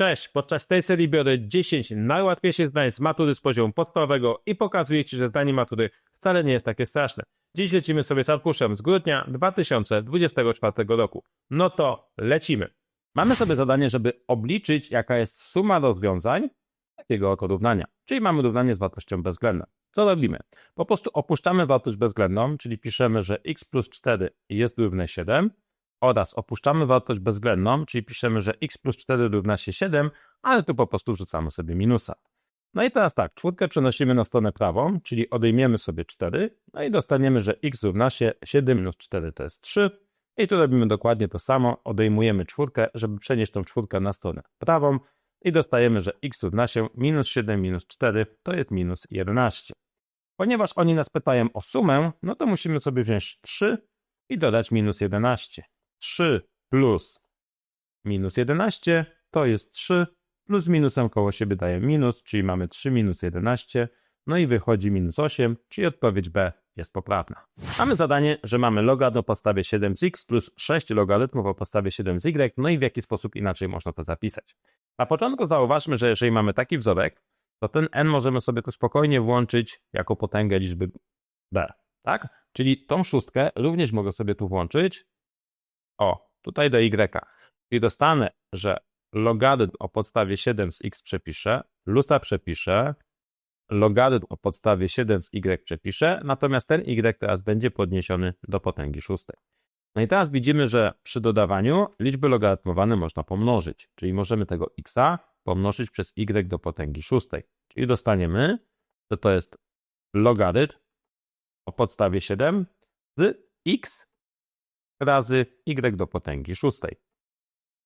Cześć, podczas tej serii biorę 10 najłatwiejszych zdań z matury z poziomu podstawowego i pokazuję Ci, że zdanie matury wcale nie jest takie straszne. Dziś lecimy sobie z arkuszem z grudnia 2024 roku. No to lecimy. Mamy sobie zadanie, żeby obliczyć, jaka jest suma rozwiązań takiego oto równania. Czyli mamy równanie z wartością bezwzględną. Co robimy? Po prostu opuszczamy wartość bezwzględną, czyli piszemy, że x plus 4 jest równe 7 oraz opuszczamy wartość bezwzględną, czyli piszemy, że x plus 4 równa się 7, ale tu po prostu wrzucamy sobie minusa. No i teraz tak, czwórkę przenosimy na stronę prawą, czyli odejmiemy sobie 4, no i dostaniemy, że x równa się 7 minus 4 to jest 3. I tu robimy dokładnie to samo, odejmujemy czwórkę, żeby przenieść tą czwórkę na stronę prawą i dostajemy, że x równa się minus 7 minus 4 to jest minus 11. Ponieważ oni nas pytają o sumę, no to musimy sobie wziąć 3 i dodać minus 11. 3 plus minus 11 to jest 3, plus minusem koło siebie daje minus, czyli mamy 3 minus 11, no i wychodzi minus 8, czyli odpowiedź B jest poprawna. Mamy zadanie, że mamy logarytm o podstawie 7x plus 6 logarytmów o podstawie 7y, no i w jaki sposób inaczej można to zapisać. Na początku zauważmy, że jeżeli mamy taki wzorek, to ten n możemy sobie tu spokojnie włączyć jako potęgę liczby b, tak? Czyli tą szóstkę również mogę sobie tu włączyć, o, tutaj do y. Czyli dostanę, że logarytm o podstawie 7 z x przepiszę, lusa przepiszę, logarytm o podstawie 7 z y przepiszę, natomiast ten y teraz będzie podniesiony do potęgi szóstej. No i teraz widzimy, że przy dodawaniu liczby logarytmowane można pomnożyć, czyli możemy tego x pomnożyć przez y do potęgi szóstej. Czyli dostaniemy, że to jest logarytm o podstawie 7 z x razy y do potęgi szóstej.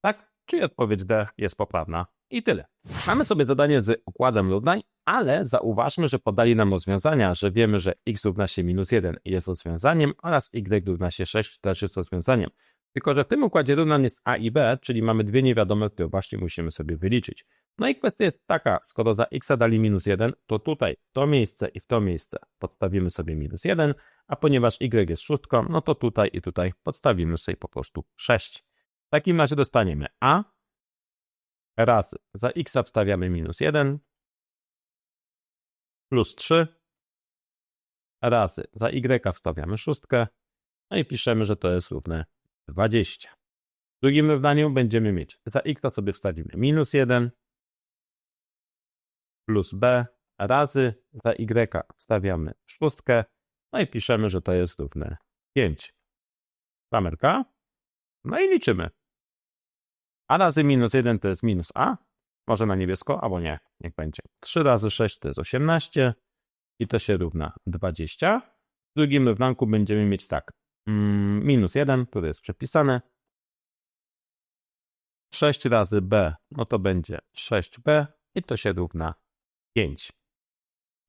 Tak? Czyli odpowiedź D jest poprawna. I tyle. Mamy sobie zadanie z układem równań, ale zauważmy, że podali nam rozwiązania, że wiemy, że x równa się minus 1 jest rozwiązaniem oraz y równa się 6 też jest rozwiązaniem. Tylko, że w tym układzie równań jest a i b, czyli mamy dwie niewiadome, które właśnie musimy sobie wyliczyć. No i kwestia jest taka, skoro za x dali minus 1, to tutaj w to miejsce i w to miejsce podstawimy sobie minus 1, a ponieważ y jest szóstką, no to tutaj i tutaj podstawimy sobie po prostu 6. W takim razie dostaniemy a razy za x wstawiamy minus 1 plus 3 razy za y wstawiamy szóstkę, no i piszemy, że to jest równe 20. W drugim równaniu będziemy mieć za x sobie wstawimy minus 1 plus b razy za y wstawiamy szóstkę, no i piszemy, że to jest równe 5. Klamerka. No i liczymy. A razy minus 1 to jest minus a. Może na niebiesko, albo nie. Niech będzie. 3 razy 6 to jest 18 i to się równa 20. W drugim równanku będziemy mieć tak. Mm, minus 1, które jest przepisane. 6 razy b, no to będzie 6b i to się równa 5.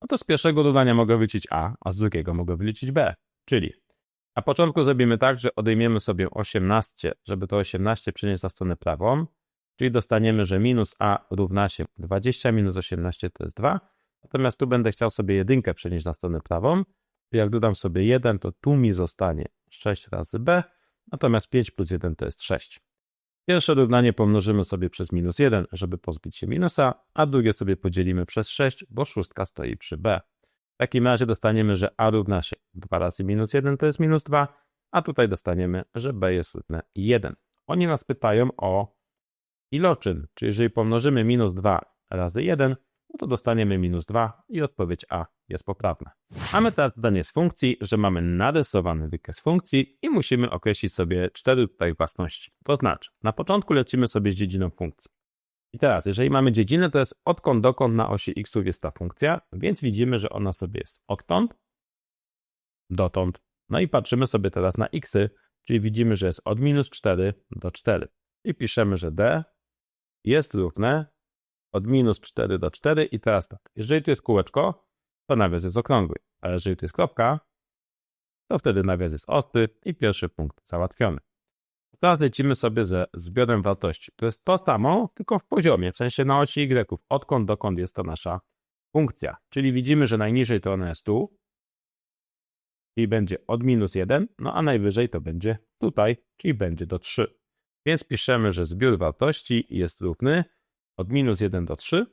No to z pierwszego dodania mogę wyliczyć A, a z drugiego mogę wyliczyć B. Czyli na początku zrobimy tak, że odejmiemy sobie 18, żeby to 18 przenieść na stronę prawą, czyli dostaniemy, że minus A równa się 20 minus 18 to jest 2, natomiast tu będę chciał sobie jedynkę przenieść na stronę prawą, jak dodam sobie 1, to tu mi zostanie 6 razy B, natomiast 5 plus 1 to jest 6. Pierwsze równanie pomnożymy sobie przez minus 1, żeby pozbyć się minusa, a drugie sobie podzielimy przez 6, bo szóstka stoi przy b. W takim razie dostaniemy, że a równa się 2 razy minus 1 to jest minus 2, a tutaj dostaniemy, że b jest równe 1. Oni nas pytają o iloczyn, czyli jeżeli pomnożymy minus 2 razy 1, no to dostaniemy minus 2 i odpowiedź A jest poprawna. Mamy teraz zadanie z funkcji, że mamy narysowany wykres funkcji i musimy określić sobie cztery tutaj własności. To znaczy, na początku lecimy sobie z dziedziną funkcji. I teraz, jeżeli mamy dziedzinę, to jest odkąd dokąd na osi x jest ta funkcja, więc widzimy, że ona sobie jest odtąd, dotąd. No i patrzymy sobie teraz na x, czyli widzimy, że jest od minus 4 do 4. I piszemy, że d jest równe od minus 4 do 4 i teraz tak, jeżeli tu jest kółeczko, to nawias jest okrągły, a jeżeli tu jest kropka, to wtedy nawias jest ostry i pierwszy punkt załatwiony. Teraz lecimy sobie ze zbiorem wartości. To jest to samo, tylko w poziomie, w sensie na osi y, odkąd dokąd jest to nasza funkcja. Czyli widzimy, że najniżej to ona jest tu, i będzie od minus 1, no a najwyżej to będzie tutaj, czyli będzie do 3. Więc piszemy, że zbiór wartości jest równy od minus 1 do 3.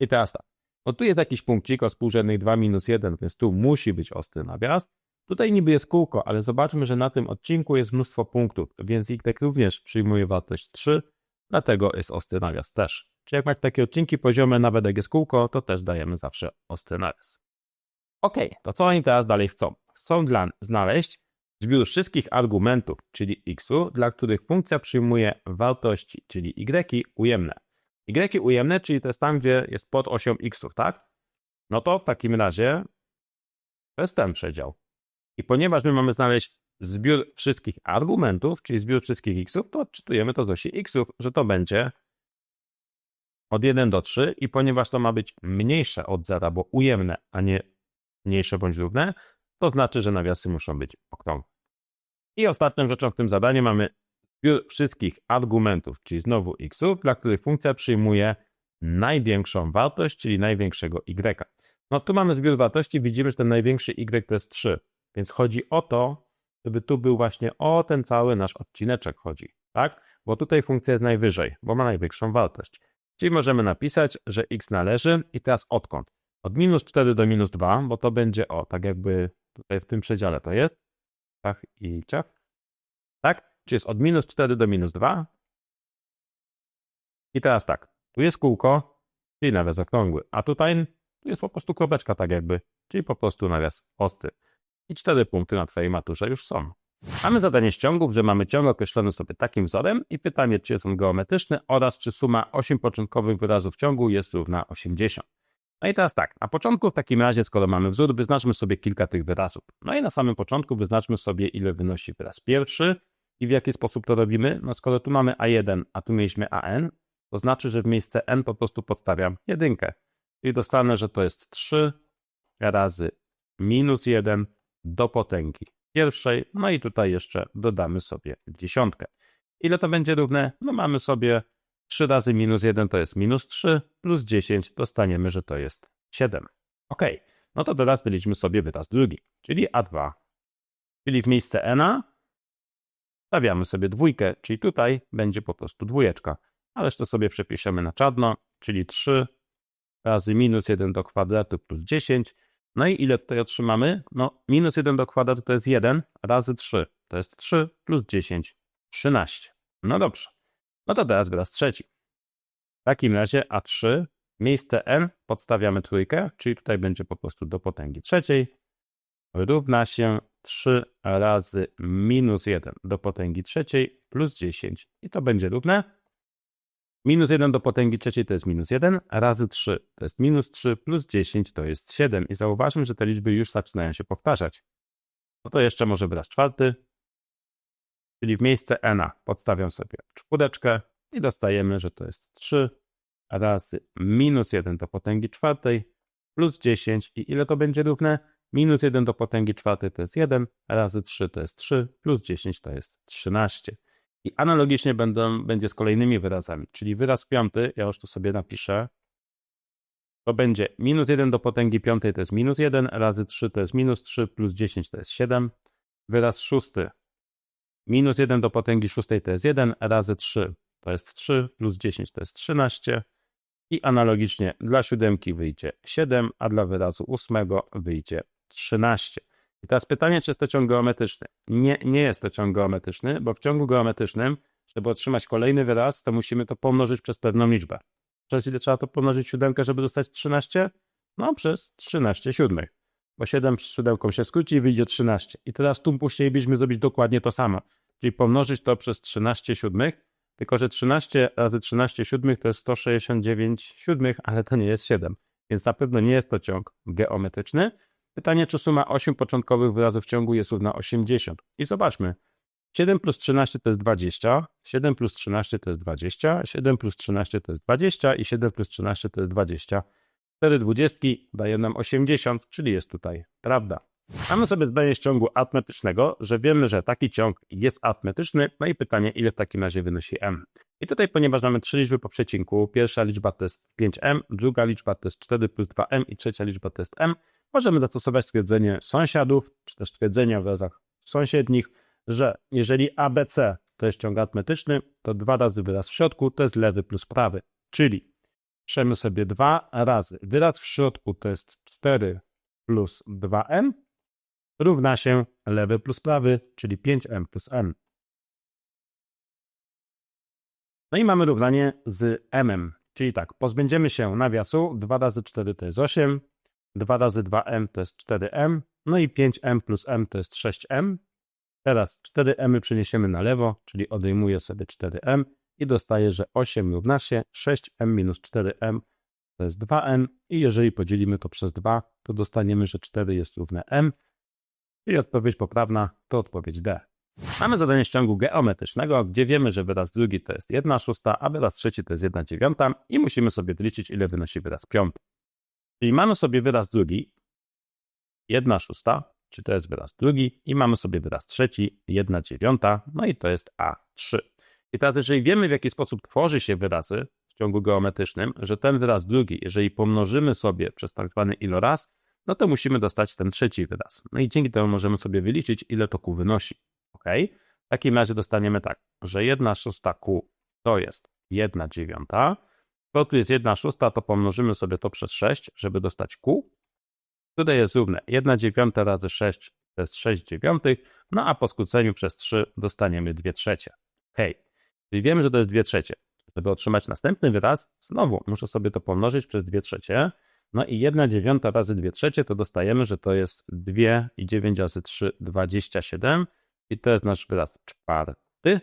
I teraz tak. No tu jest jakiś punkcik o współrzędnej 2 minus 1, więc tu musi być ostry nawias. Tutaj niby jest kółko, ale zobaczmy, że na tym odcinku jest mnóstwo punktów, więc y również przyjmuje wartość 3, dlatego jest ostry nawias też. Czyli jak macie takie odcinki poziome, nawet jak jest kółko, to też dajemy zawsze ostry nawias. Ok, to co oni teraz dalej chcą? Chcą dla, znaleźć zbiór wszystkich argumentów, czyli x'u, dla których funkcja przyjmuje wartości, czyli y ujemne. Y ujemne, czyli to jest tam, gdzie jest pod osią x'ów, tak? No to w takim razie to jest ten przedział. I ponieważ my mamy znaleźć zbiór wszystkich argumentów, czyli zbiór wszystkich x'ów, to odczytujemy to z osi x'ów, że to będzie od 1 do 3 i ponieważ to ma być mniejsze od 0, bo ujemne, a nie mniejsze bądź równe, to znaczy, że nawiasy muszą być okrągłe. I ostatnią rzeczą w tym zadaniu mamy zbiór wszystkich argumentów, czyli znowu x'ów, dla których funkcja przyjmuje największą wartość, czyli największego y. No tu mamy zbiór wartości, widzimy, że ten największy y to jest 3, więc chodzi o to, żeby tu był właśnie o ten cały nasz odcineczek chodzi, tak? Bo tutaj funkcja jest najwyżej, bo ma największą wartość. Czyli możemy napisać, że x należy i teraz odkąd? Od minus 4 do minus 2, bo to będzie o, tak jakby tutaj w tym przedziale to jest. Ciach i ciach. Tak? Czyli jest od minus 4 do minus 2. I teraz tak, tu jest kółko, czyli nawias okrągły, a tutaj tu jest po prostu kropeczka tak jakby, czyli po prostu nawias ostry. I cztery punkty na Twojej maturze już są. Mamy zadanie z ciągów, że mamy ciąg określony sobie takim wzorem i pytanie, czy jest on geometryczny oraz czy suma 8 początkowych wyrazów ciągu jest równa 80. No i teraz tak, na początku w takim razie, skoro mamy wzór, wyznaczmy sobie kilka tych wyrazów. No i na samym początku wyznaczmy sobie, ile wynosi wyraz pierwszy i w jaki sposób to robimy. No skoro tu mamy A1, a tu mieliśmy AN, to znaczy, że w miejsce N po prostu podstawiam jedynkę. Czyli dostanę, że to jest 3 razy minus 1 do potęgi pierwszej, no i tutaj jeszcze dodamy sobie dziesiątkę. Ile to będzie równe? No mamy sobie 3 razy minus 1 to jest minus 3, plus 10 dostaniemy, że to jest 7. Ok, no to teraz byliśmy sobie wyraz drugi, czyli A2. Czyli w miejsce n stawiamy sobie dwójkę, czyli tutaj będzie po prostu dwójeczka. A resztę sobie przepiszemy na czarno, czyli 3 razy minus 1 do kwadratu plus 10. No i ile tutaj otrzymamy? No minus 1 do kwadratu to jest 1 razy 3. To jest 3 plus 10, 13. No dobrze. No to teraz wyraz trzeci. W takim razie A3, miejsce n podstawiamy trójkę, czyli tutaj będzie po prostu do potęgi trzeciej, równa się 3 razy minus 1 do potęgi trzeciej plus 10 i to będzie równe. Minus 1 do potęgi trzeciej to jest minus 1, razy 3 to jest minus 3, plus 10 to jest 7. I zauważmy, że te liczby już zaczynają się powtarzać. No to jeszcze może wyraz czwarty, czyli w miejsce n podstawiam sobie czwóreczkę i dostajemy, że to jest 3 razy minus 1 do potęgi czwartej plus 10 i ile to będzie równe? Minus 1 do potęgi czwartej to jest 1, razy 3 to jest 3, plus 10 to jest 13. I analogicznie będą, będzie z kolejnymi wyrazami, czyli wyraz piąty, ja już to sobie napiszę, to będzie minus 1 do potęgi piątej to jest minus 1, razy 3 to jest minus 3, plus 10 to jest 7. Wyraz szósty Minus 1 do potęgi szóstej to jest 1, razy 3 to jest 3, plus 10 to jest 13. I analogicznie dla siódemki wyjdzie 7, a dla wyrazu ósmego wyjdzie 13. I teraz pytanie, czy jest to ciąg geometryczny? Nie, nie jest to ciąg geometryczny, bo w ciągu geometrycznym, żeby otrzymać kolejny wyraz, to musimy to pomnożyć przez pewną liczbę. Przez ile trzeba to pomnożyć siódemkę, żeby dostać 13? No, przez 13 siódmych bo 7 z siódemką się skróci i wyjdzie 13. I teraz tu musielibyśmy zrobić dokładnie to samo, czyli pomnożyć to przez 13 siódmych, tylko że 13 razy 13 siódmych to jest 169 siódmych, ale to nie jest 7, więc na pewno nie jest to ciąg geometryczny. Pytanie, czy suma 8 początkowych wyrazów ciągu jest równa 80. I zobaczmy. 7 plus 13 to jest 20, 7 plus 13 to jest 20, 7 plus 13 to jest 20 i 7 plus 13 to jest 20. 4 dwudziestki daje nam 80, czyli jest tutaj prawda. Mamy sobie zdanie z ciągu arytmetycznego, że wiemy, że taki ciąg jest arytmetyczny, no i pytanie, ile w takim razie wynosi m. I tutaj, ponieważ mamy trzy liczby po przecinku, pierwsza liczba to jest 5m, druga liczba to jest 4 plus 2m i trzecia liczba to jest m, możemy zastosować stwierdzenie sąsiadów, czy też stwierdzenie w wyrazach sąsiednich, że jeżeli ABC to jest ciąg arytmetyczny, to dwa razy wyraz w środku to jest lewy plus prawy. Czyli piszemy sobie dwa razy. Wyraz w środku to jest 4 plus 2m równa się lewy plus prawy, czyli 5m plus m. No i mamy równanie z m, czyli tak, pozbędziemy się nawiasu, 2 razy 4 to jest 8, 2 razy 2m to jest 4m, no i 5m plus m to jest 6m. Teraz 4m przeniesiemy na lewo, czyli odejmuję sobie 4m i dostaję, że 8 równa się 6m minus 4m to jest 2m i jeżeli podzielimy to przez 2, to dostaniemy, że 4 jest równe m i odpowiedź poprawna to odpowiedź D. Mamy zadanie z ciągu geometrycznego, gdzie wiemy, że wyraz drugi to jest 1 szósta, a wyraz trzeci to jest 1 dziewiąta i musimy sobie wyliczyć, ile wynosi wyraz piąty. Czyli mamy sobie wyraz drugi, 1 szósta, czy to jest wyraz drugi i mamy sobie wyraz trzeci, 1 dziewiąta, no i to jest A3. I teraz jeżeli wiemy, w jaki sposób tworzy się wyrazy w ciągu geometrycznym, że ten wyraz drugi, jeżeli pomnożymy sobie przez tak zwany iloraz, no to musimy dostać ten trzeci wyraz. No i dzięki temu możemy sobie wyliczyć, ile to Q wynosi. Ok? W takim razie dostaniemy tak, że 1 szósta Q to jest 1 dziewiąta, to tu jest 1 szósta, to pomnożymy sobie to przez 6, żeby dostać Q. Tutaj jest równe 1 dziewiąta razy 6 to jest 6 dziewiątych, no a po skróceniu przez 3 dostaniemy 2 trzecie. Ok, czyli wiemy, że to jest 2 trzecie. Żeby otrzymać następny wyraz, znowu muszę sobie to pomnożyć przez 2 trzecie, no i 1 dziewiąta razy 2 trzecie to dostajemy, że to jest 2 i 9 razy 3, 27 i to jest nasz wyraz czwarty.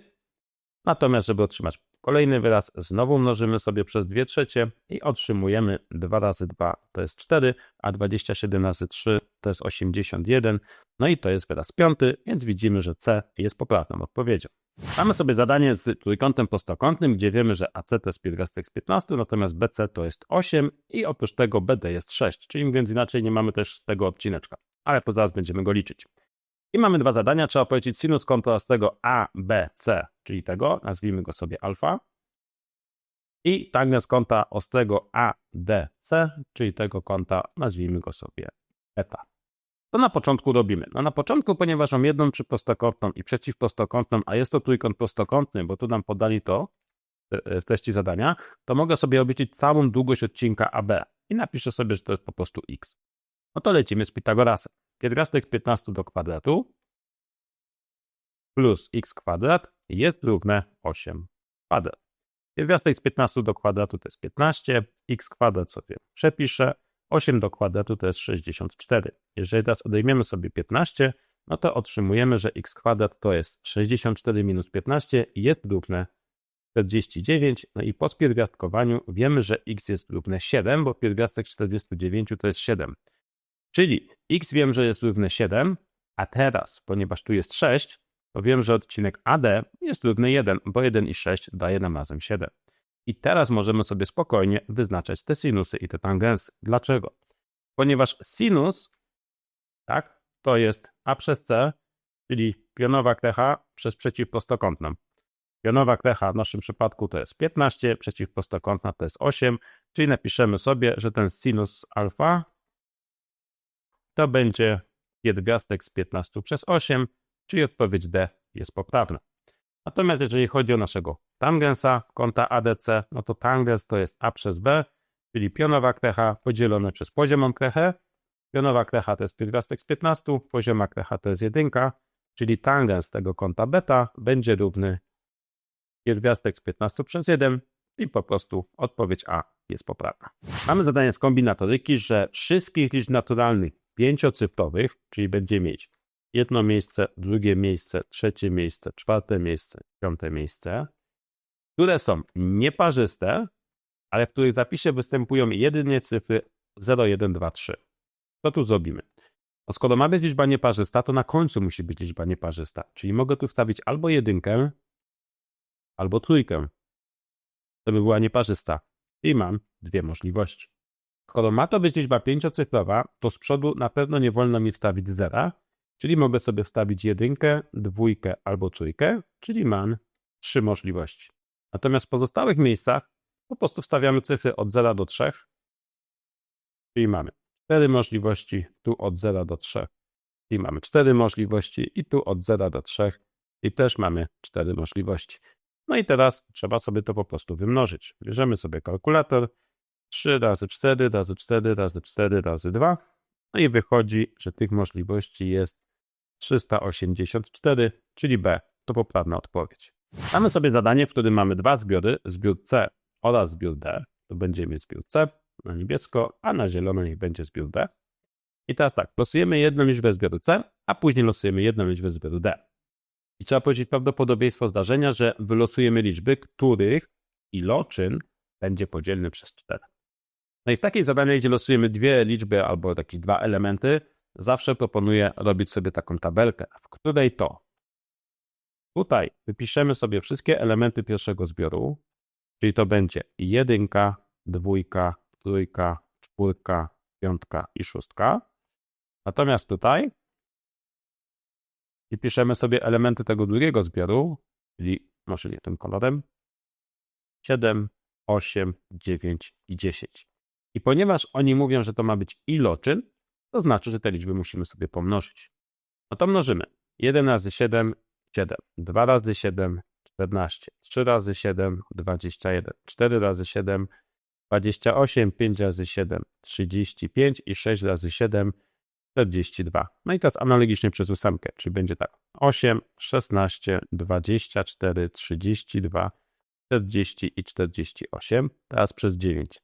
Natomiast, żeby otrzymać kolejny wyraz, znowu mnożymy sobie przez 2 trzecie i otrzymujemy 2 razy 2 to jest 4, a 27 razy 3 to jest 81. No i to jest wyraz piąty, więc widzimy, że C jest poprawną odpowiedzią. Mamy sobie zadanie z trójkątem prostokątnym, gdzie wiemy, że AC to jest pierwiastek z 15, natomiast BC to jest 8 i oprócz tego BD jest 6, czyli mówiąc inaczej nie mamy też tego odcineczka, ale to zaraz będziemy go liczyć. I mamy dwa zadania, trzeba policzyć sinus kąta z tego ABC, czyli tego, nazwijmy go sobie alfa, i tangens kąta ostrego ADC, czyli tego kąta, nazwijmy go sobie eta. To na początku robimy? No na początku, ponieważ mam jedną przyprostokątną i przeciwprostokątną, a jest to trójkąt prostokątny, bo tu nam podali to w treści zadania, to mogę sobie obliczyć całą długość odcinka AB i napiszę sobie, że to jest po prostu x. No to lecimy z Pitagorasem. Pierwiastek z 15 do kwadratu plus x kwadrat jest równe 8 kwadrat. Pierwiastek z 15 do kwadratu to jest 15, x kwadrat sobie przepiszę, 8 do kwadratu to jest 64. Jeżeli teraz odejmiemy sobie 15, no to otrzymujemy, że x kwadrat to jest 64 minus 15 i jest równe 49. No i po spierwiastkowaniu wiemy, że x jest równe 7, bo pierwiastek 49 to jest 7. Czyli x wiem, że jest równe 7, a teraz, ponieważ tu jest 6, to wiem, że odcinek AD jest równy 1, bo 1 i 6 daje nam razem 7. I teraz możemy sobie spokojnie wyznaczać te sinusy i te tangensy. Dlaczego? Ponieważ sinus, tak, to jest A przez C, czyli pionowa krecha przez przeciwprostokątną. Pionowa krecha w naszym przypadku to jest 15, przeciwprostokątna to jest 8, czyli napiszemy sobie, że ten sinus alfa to będzie pierwiastek z 15 przez 8, czyli odpowiedź D jest poprawna. Natomiast jeżeli chodzi o naszego tangensa kąta ADC, no to tangens to jest A przez B, czyli pionowa krecha podzielone przez poziomą krechę. Pionowa krecha to jest pierwiastek z 15, pozioma krecha to jest 1, czyli tangens tego kąta beta będzie równy pierwiastek z 15 przez 1 i po prostu odpowiedź A jest poprawna. Mamy zadanie z kombinatoryki, że wszystkich liczb naturalnych pięciocyfrowych, czyli będzie mieć jedno miejsce, drugie miejsce, trzecie miejsce, czwarte miejsce, piąte miejsce, które są nieparzyste, ale w których zapisie występują jedynie cyfry 0, 1, 2, 3. Co tu zrobimy? No skoro ma być liczba nieparzysta, to na końcu musi być liczba nieparzysta. Czyli mogę tu wstawić albo jedynkę, albo trójkę. To by była nieparzysta. I mam dwie możliwości. Skoro ma to być liczba pięciocyfrowa, to z przodu na pewno nie wolno mi wstawić zera, czyli mogę sobie wstawić jedynkę, dwójkę albo trójkę, czyli mam trzy możliwości. Natomiast w pozostałych miejscach po prostu wstawiamy cyfry od 0 do 3, czyli mamy cztery możliwości, tu od 0 do 3, czyli mamy cztery możliwości i tu od 0 do 3, I też mamy cztery możliwości. No i teraz trzeba sobie to po prostu wymnożyć. Bierzemy sobie kalkulator. 3 razy 4 razy 4 razy 4 razy 2. No i wychodzi, że tych możliwości jest 384, czyli B. To poprawna odpowiedź. Mamy sobie zadanie, w którym mamy dwa zbiory, zbiór C oraz zbiór D. To będziemy mieć zbiór C na niebiesko, a na zielono niech będzie zbiór D. I teraz tak, losujemy jedną liczbę zbioru C, a później losujemy jedną liczbę zbioru D. I trzeba powiedzieć prawdopodobieństwo zdarzenia, że wylosujemy liczby, których iloczyn będzie podzielny przez 4. No i w takiej zadaniu, gdzie losujemy dwie liczby albo jakieś dwa elementy, zawsze proponuję robić sobie taką tabelkę, w której to tutaj wypiszemy sobie wszystkie elementy pierwszego zbioru, czyli to będzie jedynka, dwójka, trójka, czwórka, piątka i szóstka. Natomiast tutaj i piszemy sobie elementy tego drugiego zbioru, czyli nie tym kolorem, 7, 8, 9 i 10. I ponieważ oni mówią, że to ma być iloczyn, to znaczy, że te liczby musimy sobie pomnożyć. No to mnożymy. 1 razy 7, 7. 2 razy 7, 14. 3 razy 7, 21. 4 razy 7, 28. 5 razy 7, 35. I 6 razy 7, 42. No i teraz analogicznie przez ósemkę, czyli będzie tak. 8, 16, 24, 32, 40 i 48. Teraz przez 9.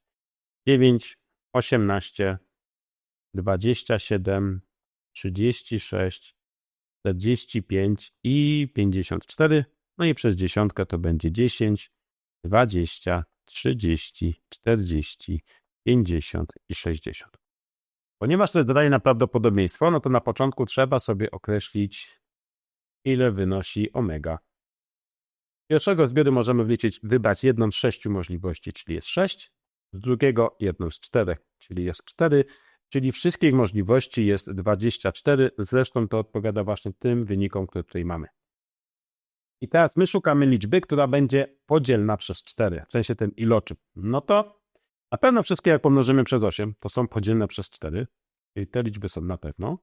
9, 18, 27, 36, 45 i 54. No i przez dziesiątkę to będzie 10, 20, 30, 40, 50 i 60. Ponieważ to jest zadanie na prawdopodobieństwo, no to na początku trzeba sobie określić, ile wynosi omega. Z pierwszego zbioru możemy wliczyć, wybrać jedną z sześciu możliwości, czyli jest 6, z drugiego jedną z czterech, czyli jest 4, czyli wszystkich możliwości jest 24, zresztą to odpowiada właśnie tym wynikom, które tutaj mamy. I teraz my szukamy liczby, która będzie podzielna przez 4, w sensie ten iloczyn. No to na pewno wszystkie, jak pomnożymy przez 8, to są podzielne przez 4. I te liczby są na pewno.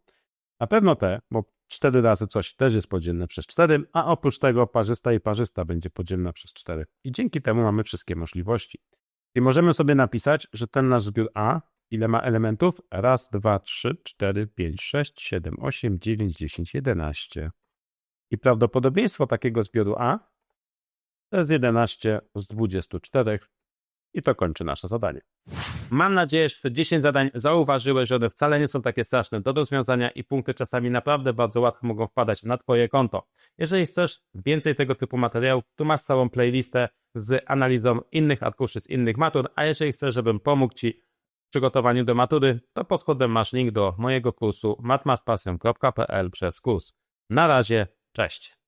Na pewno te, bo 4 razy coś też jest podzielne przez 4, a oprócz tego parzysta i parzysta będzie podzielna przez 4. I dzięki temu mamy wszystkie możliwości. I możemy sobie napisać, że ten nasz zbiór A, ile ma elementów? Raz, dwa, trzy, cztery, pięć, sześć, siedem, osiem, dziewięć, dziesięć, jedenaście. I prawdopodobieństwo takiego zbioru A to jest 11 z 24, i to kończy nasze zadanie. Mam nadzieję, że te 10 zadań zauważyłeś, że one wcale nie są takie straszne do rozwiązania i punkty czasami naprawdę bardzo łatwo mogą wpadać na Twoje konto. Jeżeli chcesz więcej tego typu materiałów, tu masz całą playlistę z analizą innych arkuszy z innych matur, a jeżeli chcesz, żebym pomógł Ci przygotowaniu do matury, to pod spodem masz link do mojego kursu matmaspasją.pl przez kurs. Na razie, cześć!